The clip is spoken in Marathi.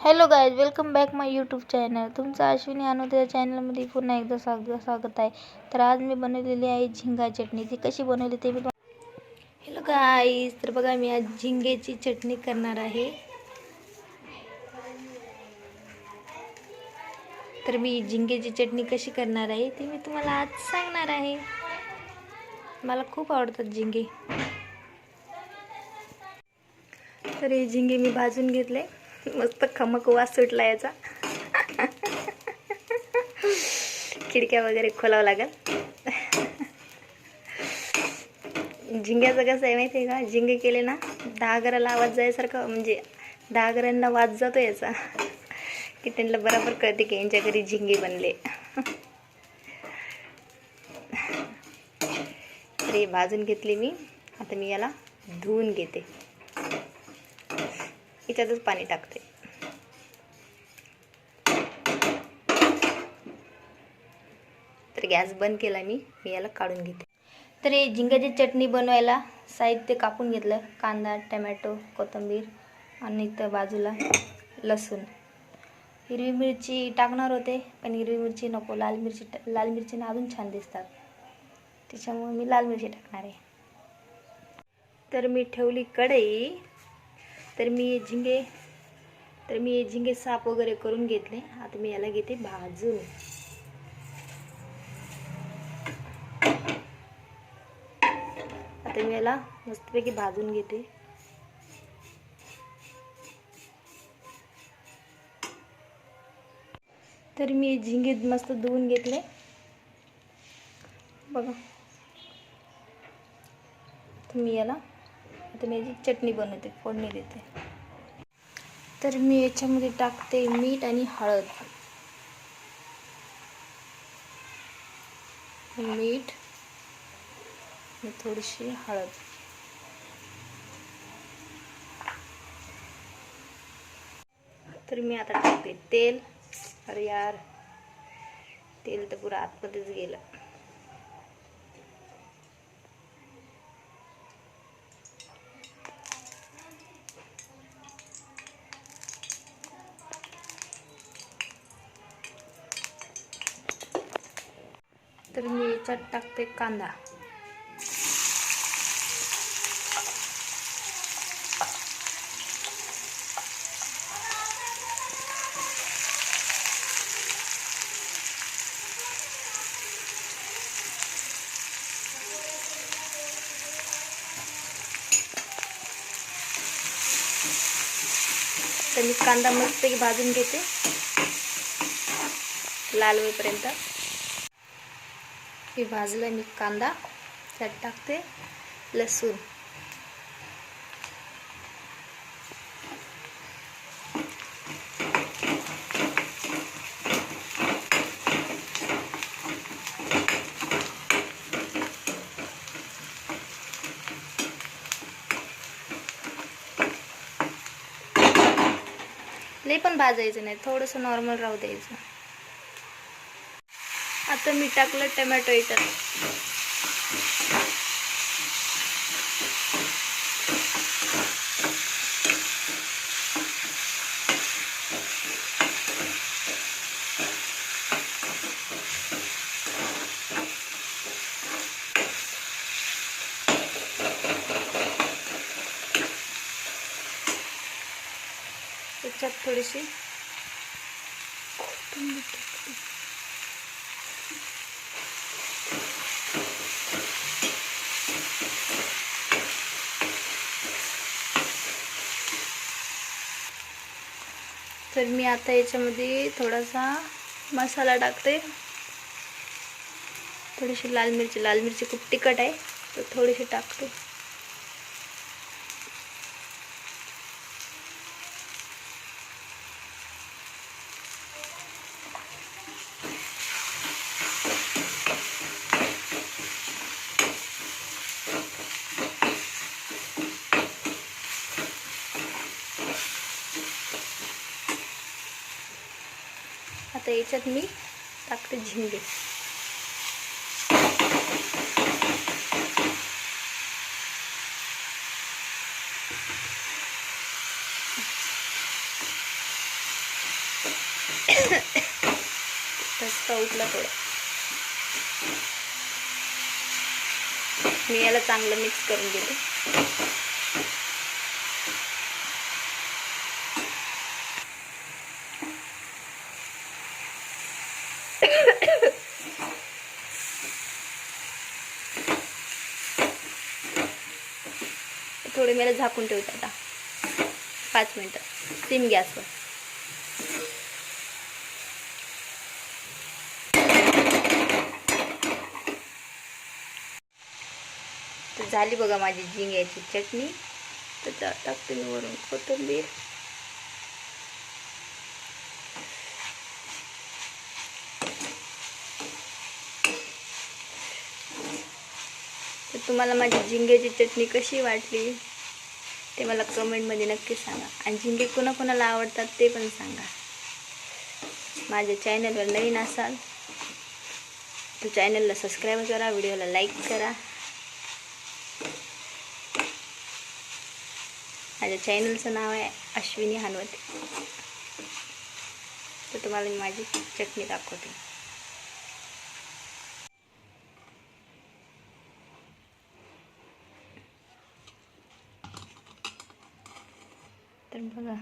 Hello guys welcome back my YouTube channel. तुमचं अश्विनी अनोद चॅनलमध्ये पुन्हा एकदा स्वाग स्वागत आहे. तर आज मी बनवलेली आहे झिंगा चटणी. ती कशी बनवली ते मी हॅलो गाईज तर बघा मी आज झिंगेची चटणी करणार आहे. तर मी झिंगेची चटणी कशी करणार आहे ते मी तुम्हाला आज सांगणार आहे. मला खूप आवडतात झिंगे. तर हे झिंगे मी भाजून घेतले. मस्त खमक वास सुटला याचा. खिडक्या वगैरे खोलावं लागेल. झिंग्याचं कसं आहे माहिती आहे का? झिंगे केले ना दहा घराला आवाज जायसारखं म्हणजे दहा घरांना वाज जातो याचा. की त्यांना बराबर कळते की यांच्या घरी झिंगे बनले. तर हे भाजून घेतली मी. आता मी याला धुवून घेते. याच्यातच पाणी टाकते. तर गॅस बंद केला मी मी याला काढून घेते. तर हे झिंगाची चटणी बनवायला साहित्य कापून घेतलं कांदा टमॅटो कोथिंबीर आणि इथं बाजूला लसूण. हिरवी मिरची टाकणार होते पण हिरवी मिरची नको लाल मिरची लाल मिरचीनं अजून छान दिसतात. त्याच्यामुळे मी लाल मिरची टाकणार आहे. तर मी ठेवली कढई. तर मी हे झिंगे तर मी हे झिंगे साफ वगैरे करून घेतले. आता मी याला घेते भाजून. आता मी याला मस्तपैकी भाजून घेते. तर मी झिंगे मस्त धुवून घेतले. बघा. तुम्ही याला तर मी याची चटणी बनवते फोडणी देते. तर मी याच्यामध्ये टाकते मीठ आणि हळद. मीठ आणि थोडीशी हळद. तर मी आता टाकते तेल. अरे यार तेल तर पुरा आतमध्येच गेलं. याच्यात टाकते कांदा. तर मी कांदा मस्तपैकी भाजून घेते. लाल होईपर्यंत. हे भाजला मी कांदा. त्यात टाकते लसूण. लई पण भाजायचं नाही थोडंसं नॉर्मल राहू द्यायचं. आता मी टाकलं टमॅटो याच्यात त्याच्यात थोडीशी तर मी आता याच्यामध्ये थोडासा मसाला टाकते. थोडीशी लाल मिरची लाल मिरची खूप तिखट आहे तर थोडीशी टाकते. आता याच्यात मी टाकते झिंगे. रस्ता उठला थोडा. मी याला चांगलं मिक्स करून घेते थोडे मला झाकून ठेवते आता. पाच मिनटं. सिम गॅसवर तर झाली बघा माझी झिंग्याची चटणी. तर टाकते मी वरून कोथिंबीर. तर तुम्हाला माझी झिंग्याची चटणी कशी वाटली? ते मला कमेंटमध्ये नक्की सांगा. आणि झिंगे कोणाकोणाला आवडतात ते पण सांगा. माझ्या चॅनलवर नवीन असाल तर चॅनलला सबस्क्राईब करा व्हिडिओला लाईक करा. माझ्या चॅनलचं नाव आहे अश्विनी हानवते. तर तुम्हाला मी माझी चटणी दाखवते. तर बघा